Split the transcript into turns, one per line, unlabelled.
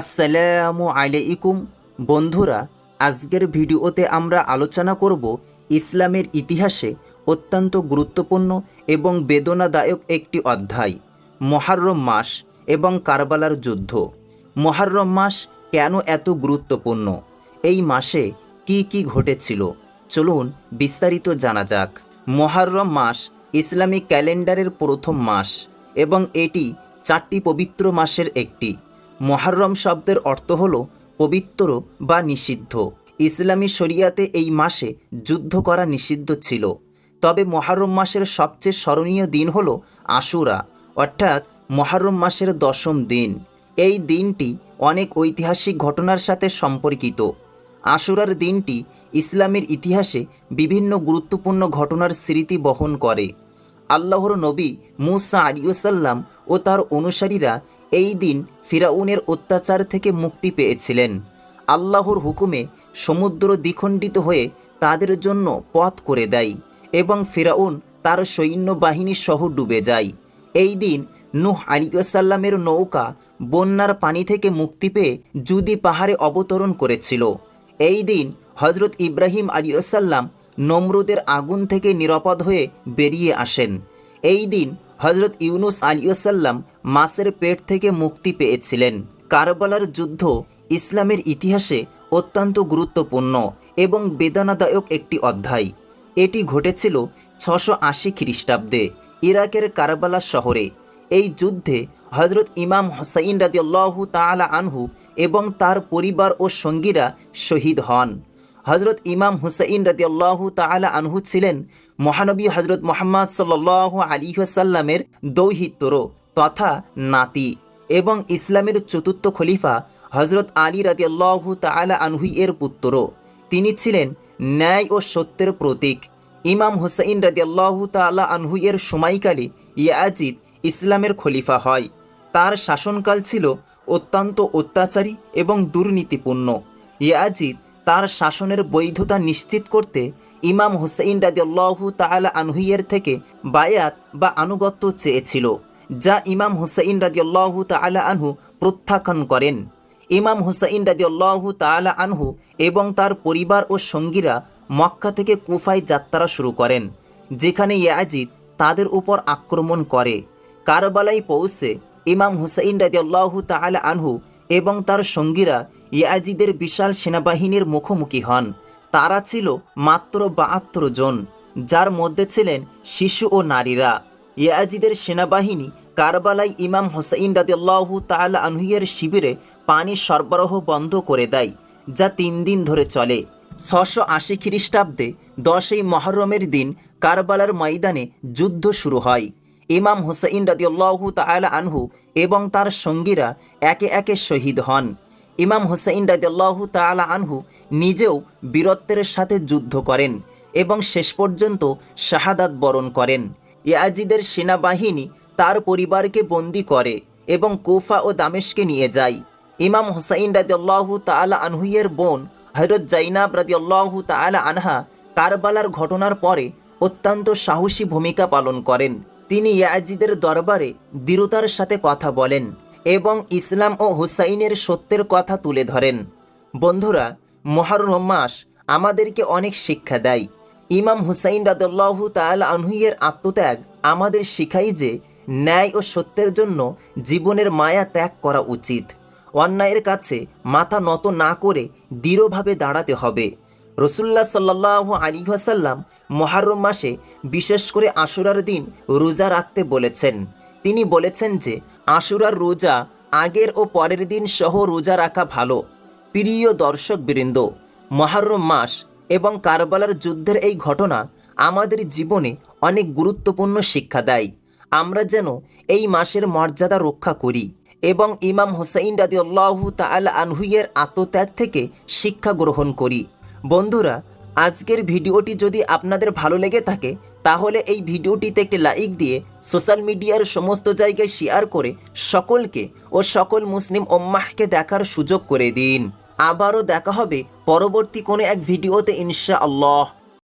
আসসালামু আলাইকুম। বন্ধুরা, আজকের ভিডিওতে আমরা আলোচনা করব ইসলামের ইতিহাসে অত্যন্ত গুরুত্বপূর্ণ এবং বেদনাদায়ক একটি অধ্যায়, মহারম মাস এবং কারবালার যুদ্ধ। মহারম মাস কেন এত গুরুত্বপূর্ণ? এই মাসে কি কি ঘটেছিল? চলুন বিস্তারিত জানা যাক। মহারম মাস ইসলামিক ক্যালেন্ডারের প্রথম মাস এবং এটি চারটি পবিত্র মাসের একটি। মহারম শব্দের অর্থ হল পবিত্র বা নিষিদ্ধ। ইসলামী শরিয়াতে এই মাসে যুদ্ধ করা নিষিদ্ধ ছিল। তবে মহারম মাসের সবচেয়ে স্মরণীয় দিন হল আশুরা, অর্থাৎ মহারম মাসের দশম দিন। এই দিনটি অনেক ঐতিহাসিক ঘটনার সাথে সম্পর্কিত। আশুরার দিনটি ইসলামের ইতিহাসে বিভিন্ন গুরুত্বপূর্ণ ঘটনার স্মৃতি বহন করে। আল্লাহর নবী মুসা আলিউসাল্লাম ও তার অনুসারীরা এই দিন ফিরাউনের অত্যাচার থেকে মুক্তি পেয়েছিলেন। আল্লাহর হুকুমে সমুদ্র দ্বিখণ্ডিত হয়ে তাদের জন্য পথ করে দেয় এবং ফিরাউন তার সৈন্যবাহিনী সহ ডুবে যায়। এই দিন নুহ আলিউসাল্লামের নৌকা বন্যার পানি থেকে মুক্তি পেয়ে জুদি পাহাড়ে অবতরণ করেছিল। এই দিন হজরত ইব্রাহিম আলিউসাল্লাম নমরুদের আগুন থেকে নিরাপদ হয়ে বেরিয়ে আসেন। এই দিন হজরত ইউনুস আলিউসাল্লাম মাসের পেট থেকে মুক্তি পেয়েছিলেন। কারবালার যুদ্ধ ইসলামের ইতিহাসে অত্যন্ত গুরুত্বপূর্ণ এবং বেদনাদায়ক একটি অধ্যায়। এটি ঘটেছিল ছশো আশি খ্রিস্টাব্দে ইরাকের কারবালা শহরে। এই যুদ্ধে হজরত ইমাম হোসাইন রাদিয়াল্লাহু তাআলা আনহু এবং তার পরিবার ও সঙ্গীরা শহীদ হন। হজরত ইমাম হুসাইন রাদিয়াল্লাহু তাআলা আনহু ছিলেন মহানবী হজরত মোহাম্মদ সাল্লাল্লাহু আলাইহি ওয়াসাল্লামের দৌহিত্র তথা নাতি এবং ইসলামের চতুর্থ খলিফা হজরত আলী রাদিয়াল্লাহু তাআলা আনহু এর পুত্র। তিনি ছিলেন ন্যায় ও সত্যের প্রতীক। ইমাম হুসাইন রাদিয়াল্লাহু তাআলা আনহু এর সময়কালে ইয়াজিদ ইসলামের খলিফা হয়। তার শাসনকাল ছিল অত্যন্ত অত্যাচারী এবং দুর্নীতিপূর্ণ। ইয়াজিদ তার শাসনের বৈধতা নিশ্চিত করতে ইমাম হুসাইন রাদিয়াল্লাহু তাআলা আনহুইয়ের থেকে বায়াত বা আনুগত্য চেয়েছিল, যা ইমাম হুসাইন রাদিয়াল্লাহু তাআলা আনহু প্রত্যাখ্যান করেন। ইমাম হুসাইন রাদিয়াল্লাহু তাআলা আনহু এবং তার পরিবার ও সঙ্গীরা মক্কা থেকে কুফায় যাত্রা শুরু করেন, যেখানে ইয়াজিদ তাদের উপর আক্রমণ করে। কারবালাই পৌঁছে ইমাম হুসাইন রাদিয়াল্লাহু তাআলা আনহু এবং তার সঙ্গীরা ইয়াজিদের বিশাল সেনাবাহিনীর মুখোমুখি হন। তারা ছিল মাত্র বাহাত্তর জন, যার মধ্যে ছিলেন শিশু ও নারীরা। ইয়াজিদের সেনাবাহিনী কারবালাই ইমাম হোসাইন রাদিয়াল্লাহু তাআলা আনহুয়ের শিবিরে পানি সরবরাহ বন্ধ করে দেয়, যা তিন দিন ধরে চলে। ছশো আশি খ্রিস্টাব্দে দশই মহরমের দিন কারবালার ময়দানে যুদ্ধ শুরু হয়। ইমাম হুসাইন রাদিয়াল্লাহু তাআলা আনহু এবং তার সঙ্গীরা একে একে শহীদ হন। ইমাম হুসাইন রাদিয়াল্লাহু তাআলা আনহু নিজেও বীরত্বের সাথে যুদ্ধ করেন এবং শেষ পর্যন্ত শাহাদাত বরণ করেন। ইয়াজিদের সেনাবাহিনী তার পরিবারকে বন্দি করে এবং কুফা ও দামেশকে নিয়ে যায়। ইমাম হুসাইন রাদিয়াল্লাহু তাআলা আনহুয়ের বোন হযরত জাইনাব রাদিয়াল্লাহু তাআলা আনহা কারবালার ঘটনার পরে অত্যন্ত সাহসী ভূমিকা পালন করেন। তিনি ইয়াজিদের দরবারে দৃঢ়তার সাথে কথা বলেন। এবং ইসলাম ও হুসাইনের সত্যের কথা তুলে ধরেন। বন্ধুরা, মহারম মাস আমাদেরকে অনেক শিক্ষা দেয়। ইমাম হুসাইন রাদুল্লাহ তাল আনহুইয়ের আত্মত্যাগ আমাদের শিখাই যে, ন্যায় ও সত্যের জন্য জীবনের মায়া ত্যাগ করা উচিত। অন্যায়ের কাছে মাথা নত না করে দৃঢ়ভাবে দাঁড়াতে হবে। রসুল্লাহ সাল্লাহ আলী ওয়াসাল্লাম মহারম মাসে বিশেষ করে আশুরার দিন রোজা রাখতে বলেছেন। তিনি বলেছেন যে আশুরার রোজা আগের ও পরের দিন সহ রোজা রাখা ভালো। প্রিয় দর্শক বৃন্দ, মহারম মাস এবং কারবালার যুদ্ধের এই ঘটনা আমাদের জীবনে অনেক গুরুত্বপূর্ণ শিক্ষা দেয়। আমরা যেন এই মাসের মর্যাদা রক্ষা করি এবং ইমাম হুসাইন রাদিউল্লাহু তাআলা আনহুইয়ের আত্মত্যাগ থেকে শিক্ষা গ্রহণ করি। বন্ধুরা, আজকের ভিডিওটি যদি আপনাদের ভালো লেগে থাকে তাহলে এই ভিডিওটিতে একটি লাইক দিয়ে সোশ্যাল মিডিয়ার সমস্ত জায়গায় শেয়ার করে সকলকে ও সকল মুসলিম ওম্মাহকে দেখার সুযোগ করে দিন। আবারও দেখা হবে পরবর্তী কোনো এক ভিডিওতে ইনশা আল্লাহ